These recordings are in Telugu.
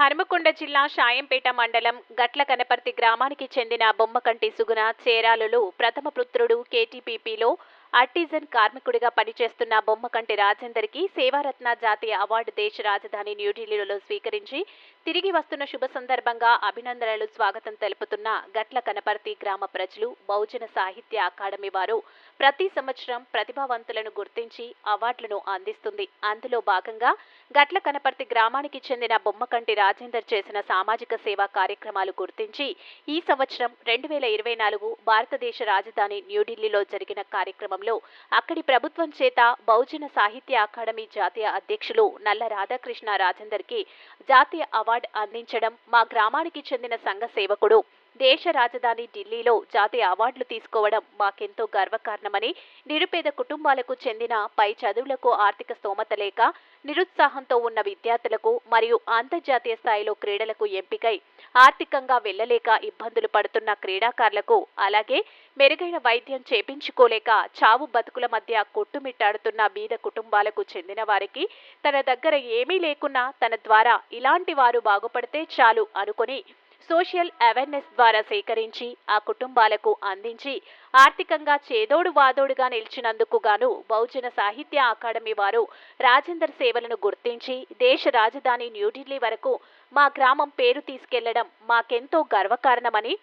హనుమకొండ జిల్లా షాయంపేట మండలం గట్ల కనపర్తి గ్రామానికి చెందిన బొమ్మకంటి సుగుణ చేరాలులు ప్రథమ పుత్రుడు కేటీపీపీలో ఆర్టిజన్ కార్మికుడిగా పనిచేస్తున్న బొమ్మకంటి రాజేందర్కి సేవారత్న జాతీయ అవార్డు దేశ రాజధాని న్యూఢిల్లీలో స్వీకరించి తిరిగి వస్తున్న శుభ సందర్భంగా అభినందనలు స్వాగతం తెలుపుతున్న గట్ల కనపర్తి గ్రామ ప్రజలు బహుజన సాహిత్య అకాడమీ వారు ప్రతి సంవత్సరం ప్రతిభావంతులను గుర్తించి అవార్డులను అందిస్తుంది. అందులో భాగంగా గట్ల కనపర్తి గ్రామానికి చెందిన బొమ్మకంటి రాజేందర్ చేసిన సామాజిక సేవా కార్యక్రమాలు గుర్తించి ఈ సంవత్సరం రెండు వేల ఇరవై నాలుగు భారతదేశ రాజధాని న్యూఢిల్లీలో జరిగిన కార్యక్రమం కార్యక్రమంలో అక్కడి ప్రభుత్వం చేత బహుజన సాహిత్య అకాడమీ జాతీయ అధ్యక్షులు నల్ల రాధాకృష్ణ రాజందర్కి జాతీయ అవార్డు అందించడం మా గ్రామానికి చెందిన సంఘ సేవకుడు దేశ రాజధాని ఢిల్లీలో జాతీయ అవార్డులు తీసుకోవడం మాకెంతో గర్వకారణమని నిరుపేద కుటుంబాలకు చెందిన పై చదువులకు ఆర్థిక స్తోమత లేక నిరుత్సాహంతో ఉన్న విద్యార్థులకు మరియు అంతర్జాతీయ స్థాయిలో క్రీడలకు ఎంపికై ఆర్థికంగా వెళ్ళలేక ఇబ్బందులు పడుతున్న క్రీడాకారులకు అలాగే మెరుగైన వైద్యం చేపించుకోలేక చావు బతుకుల మధ్య కొట్టుమిట్టాడుతున్న బీద కుటుంబాలకు చెందిన వారికి తన దగ్గర ఏమీ లేకున్నా తన ద్వారా ఇలాంటి వారు బాగుపడితే చాలు అనుకుని సోషల్ అవేర్నెస్ ద్వారా సేకరించి ఆ కుటుంబాలకు అందించి ఆర్థికంగా చేదోడు వాదోడుగా నిలిచినందుకు గాను బహుజన సాహిత్య అకాడమీ వారు రాజేందర్ సేవలను గుర్తించి దేశ రాజధాని న్యూఢిల్లీ వరకు మా గ్రామం పేరు తీసుకెళ్ళడం మాకెంతో గర్వకారణమని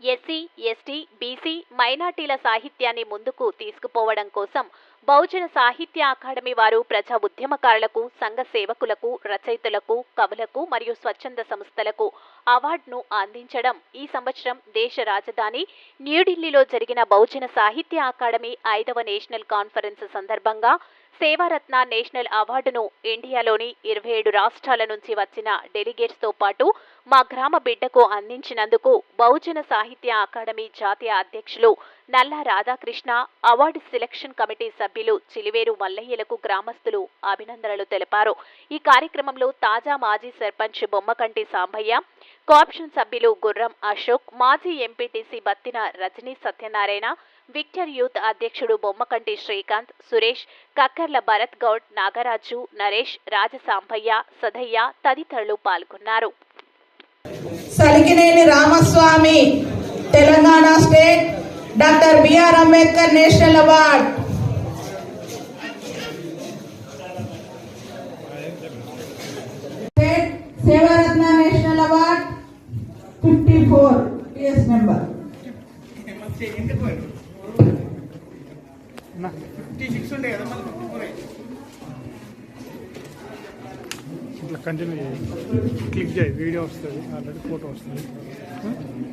ఎస్సీ ఎస్టీ బీసీ మైనార్టీల సాహిత్యాన్ని ముందుకు తీసుకుపోవడం కోసం బహుజన సాహిత్య అకాడమీ వారు ప్రజా ఉద్యమకారులకు సంఘ సేవకులకు రచయితలకు కవులకు మరియు స్వచ్ఛంద సంస్థలకు అవార్డును అందించడం ఈ సంవత్సరం దేశ రాజధాని న్యూఢిల్లీలో జరిగిన బహుజన సాహిత్య అకాడమీ ఐదవ నేషనల్ కాన్ఫరెన్స్ సందర్భంగా సేవారత్న నేషనల్ అవార్డును ఇండియాలోని ఇరవై ఏడు రాష్ట్రాల నుంచి వచ్చిన డెలిగేట్స్తో పాటు మా గ్రామ బిడ్డకు అందించినందుకు బహుజన సాహిత్య అకాడమీ జాతీయ అధ్యక్షులు నల్లా రాధాకృష్ణ అవార్డు సెలక్షన్ కమిటీ సభ్యులు చిలివేరు మల్లయ్యలకు గ్రామస్తులు అభినందనలు తెలిపారు. ఈ కార్యక్రమంలో తాజా మాజీ సర్పంచ్ బొమ్మకంటి సాంబయ్య కోఆప్షన్ సభ్యులు గుర్రం అశోక్ మాజీ MPTC Battina Rajani Satyanarayana Victor youth అధ్యక్షుడు బొమ్మకంటి శ్రీకాంత్ సురేష్ కక్కర్ల భరత్ గౌడ్ నాగరాజు నరేష్ రాజసాంబయ్య సదయ్య తదితరులు పాల్గొన్నారు. Salikineni Ramaswamy Telangana state doctor BR Ambedkar national award. Sevaratna national award fifty four TS number fifty six ఉండే కదా మళ్ళీ ఫిఫ్టీ ఫోర్ ఇట్లా కంటిన్యూ చేయండి క్లిక్ చేయి. వీడియో వస్తుంది. ఆల్రెడీ ఫోటో వస్తుంది.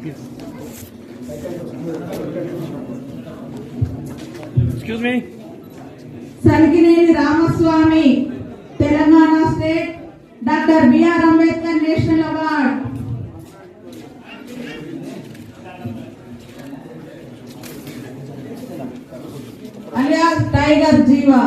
Please excuse me Sarikineni Ramaswamy Telangana state doctor BR Ambedkar national award. Alias Tiger Jeeva.